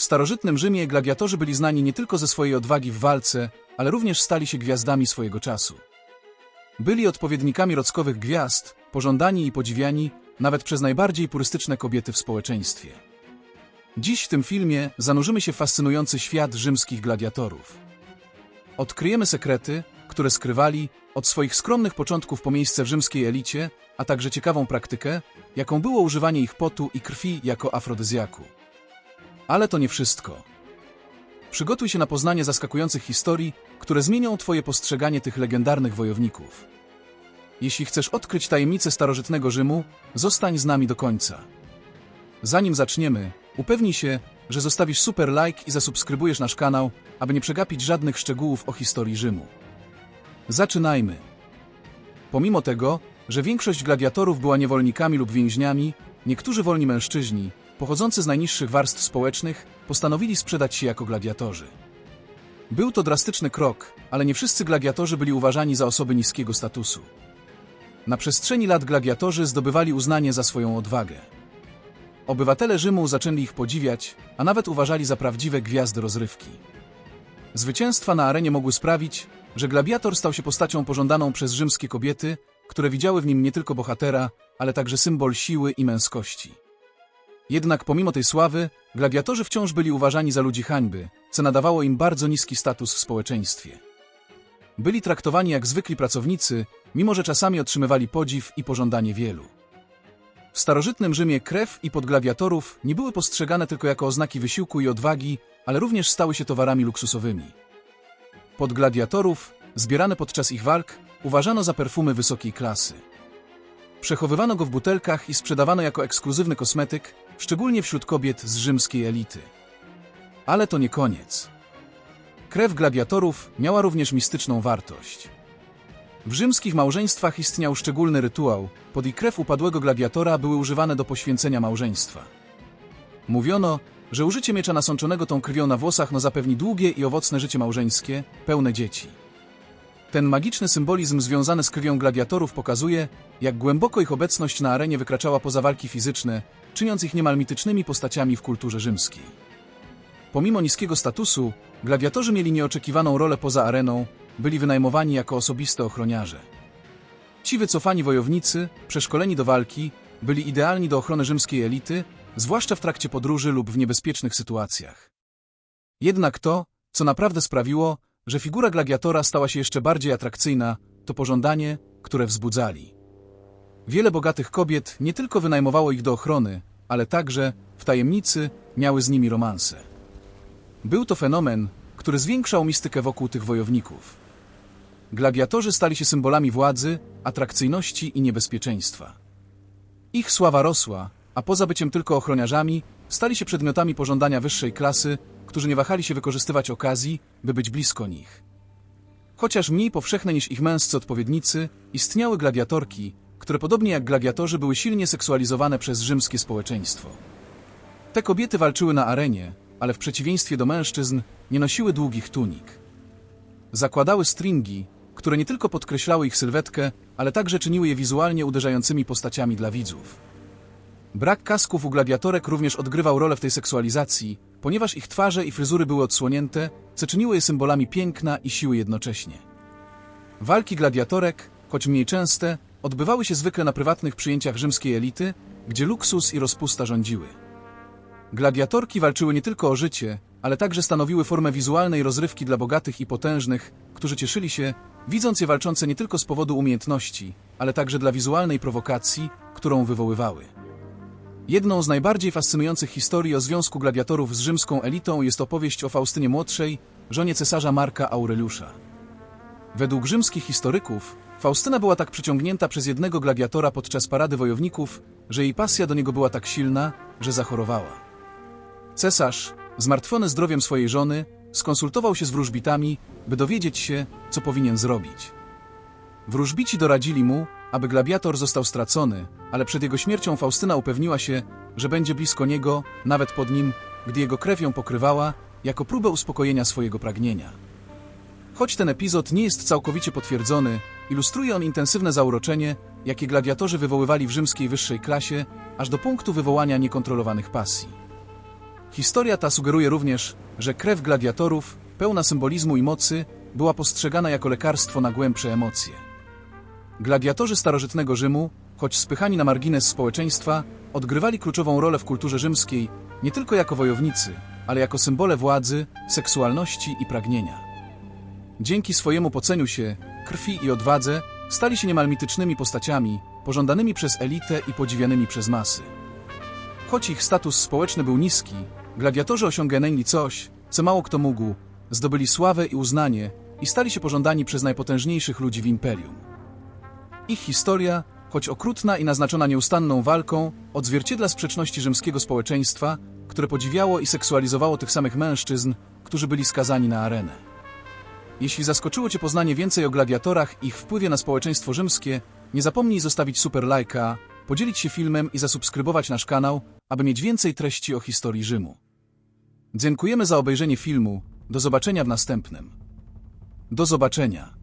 W starożytnym Rzymie gladiatorzy byli znani nie tylko ze swojej odwagi w walce, ale również stali się gwiazdami swojego czasu. Byli odpowiednikami rockowych gwiazd, pożądani i podziwiani nawet przez najbardziej purystyczne kobiety w społeczeństwie. Dziś w tym filmie zanurzymy się w fascynujący świat rzymskich gladiatorów. Odkryjemy sekrety, które skrywali od swoich skromnych początków po miejsce w rzymskiej elicie, a także ciekawą praktykę, jaką było używanie ich potu i krwi jako afrodyzjaku. Ale to nie wszystko. Przygotuj się na poznanie zaskakujących historii, które zmienią Twoje postrzeganie tych legendarnych wojowników. Jeśli chcesz odkryć tajemnice starożytnego Rzymu, zostań z nami do końca. Zanim zaczniemy, upewnij się, że zostawisz super like i zasubskrybujesz nasz kanał, aby nie przegapić żadnych szczegółów o historii Rzymu. Zaczynajmy. Pomimo tego, że większość gladiatorów była niewolnikami lub więźniami, niektórzy wolni mężczyźni, pochodzący z najniższych warstw społecznych, postanowili sprzedać się jako gladiatorzy. Był to drastyczny krok, ale nie wszyscy gladiatorzy byli uważani za osoby niskiego statusu. Na przestrzeni lat gladiatorzy zdobywali uznanie za swoją odwagę. Obywatele Rzymu zaczęli ich podziwiać, a nawet uważali za prawdziwe gwiazdy rozrywki. Zwycięstwa na arenie mogły sprawić, że gladiator stał się postacią pożądaną przez rzymskie kobiety, które widziały w nim nie tylko bohatera, ale także symbol siły i męskości. Jednak pomimo tej sławy, gladiatorzy wciąż byli uważani za ludzi hańby, co nadawało im bardzo niski status w społeczeństwie. Byli traktowani jak zwykli pracownicy, mimo że czasami otrzymywali podziw i pożądanie wielu. W starożytnym Rzymie krew i pod gladiatorów nie były postrzegane tylko jako oznaki wysiłku i odwagi, ale również stały się towarami luksusowymi. Pod gladiatorów, zbierane podczas ich walk, uważano za perfumy wysokiej klasy. Przechowywano go w butelkach i sprzedawano jako ekskluzywny kosmetyk, szczególnie wśród kobiet z rzymskiej elity. Ale to nie koniec. Krew gladiatorów miała również mistyczną wartość. W rzymskich małżeństwach istniał szczególny rytuał, pod i krew upadłego gladiatora były używane do poświęcenia małżeństwa. Mówiono, że użycie miecza nasączonego tą krwią na włosach no zapewni długie i owocne życie małżeńskie, pełne dzieci. Ten magiczny symbolizm związany z krwią gladiatorów pokazuje, jak głęboko ich obecność na arenie wykraczała poza walki fizyczne, czyniąc ich niemal mitycznymi postaciami w kulturze rzymskiej. Pomimo niskiego statusu, gladiatorzy mieli nieoczekiwaną rolę poza areną, byli wynajmowani jako osobiste ochroniarze. Ci wycofani wojownicy, przeszkoleni do walki, byli idealni do ochrony rzymskiej elity, zwłaszcza w trakcie podróży lub w niebezpiecznych sytuacjach. Jednak to, co naprawdę sprawiło, że figura gladiatora stała się jeszcze bardziej atrakcyjna, to pożądanie, które wzbudzali. Wiele bogatych kobiet nie tylko wynajmowało ich do ochrony, ale także, w tajemnicy, miały z nimi romanse. Był to fenomen, który zwiększał mistykę wokół tych wojowników. Gladiatorzy stali się symbolami władzy, atrakcyjności i niebezpieczeństwa. Ich sława rosła, a poza byciem tylko ochroniarzami, stali się przedmiotami pożądania wyższej klasy, którzy nie wahali się wykorzystywać okazji, by być blisko nich. Chociaż mniej powszechne niż ich męscy odpowiednicy, istniały gladiatorki, które podobnie jak gladiatorzy były silnie seksualizowane przez rzymskie społeczeństwo. Te kobiety walczyły na arenie, ale w przeciwieństwie do mężczyzn nie nosiły długich tunik. Zakładały stringi, które nie tylko podkreślały ich sylwetkę, ale także czyniły je wizualnie uderzającymi postaciami dla widzów. Brak kasków u gladiatorek również odgrywał rolę w tej seksualizacji, ponieważ ich twarze i fryzury były odsłonięte, co czyniło je symbolami piękna i siły jednocześnie. Walki gladiatorek, choć mniej częste, odbywały się zwykle na prywatnych przyjęciach rzymskiej elity, gdzie luksus i rozpusta rządziły. Gladiatorki walczyły nie tylko o życie, ale także stanowiły formę wizualnej rozrywki dla bogatych i potężnych, którzy cieszyli się, widząc je walczące nie tylko z powodu umiejętności, ale także dla wizualnej prowokacji, którą wywoływały. Jedną z najbardziej fascynujących historii o związku gladiatorów z rzymską elitą jest opowieść o Faustynie Młodszej, żonie cesarza Marka Aureliusza. Według rzymskich historyków, Faustyna była tak przyciągnięta przez jednego gladiatora podczas parady wojowników, że jej pasja do niego była tak silna, że zachorowała. Cesarz, zmartwiony zdrowiem swojej żony, skonsultował się z wróżbitami, by dowiedzieć się, co powinien zrobić. Wróżbici doradzili mu, aby gladiator został stracony, ale przed jego śmiercią Faustyna upewniła się, że będzie blisko niego, nawet pod nim, gdy jego krew ją pokrywała, jako próbę uspokojenia swojego pragnienia. Choć ten epizod nie jest całkowicie potwierdzony, ilustruje on intensywne zauroczenie, jakie gladiatorzy wywoływali w rzymskiej wyższej klasie, aż do punktu wywołania niekontrolowanych pasji. Historia ta sugeruje również, że krew gladiatorów, pełna symbolizmu i mocy, była postrzegana jako lekarstwo na głębsze emocje. Gladiatorzy starożytnego Rzymu, choć spychani na margines społeczeństwa, odgrywali kluczową rolę w kulturze rzymskiej nie tylko jako wojownicy, ale jako symbole władzy, seksualności i pragnienia. Dzięki swojemu poceniu się, krwi i odwadze stali się niemal mitycznymi postaciami, pożądanymi przez elitę i podziwianymi przez masy. Choć ich status społeczny był niski, gladiatorzy osiągnęli coś, co mało kto mógł, zdobyli sławę i uznanie i stali się pożądani przez najpotężniejszych ludzi w imperium. Ich historia, choć okrutna i naznaczona nieustanną walką, odzwierciedla sprzeczności rzymskiego społeczeństwa, które podziwiało i seksualizowało tych samych mężczyzn, którzy byli skazani na arenę. Jeśli zaskoczyło Cię poznanie więcej o gladiatorach i ich wpływie na społeczeństwo rzymskie, nie zapomnij zostawić super lajka, podzielić się filmem i zasubskrybować nasz kanał, aby mieć więcej treści o historii Rzymu. Dziękujemy za obejrzenie filmu. Do zobaczenia w następnym. Do zobaczenia.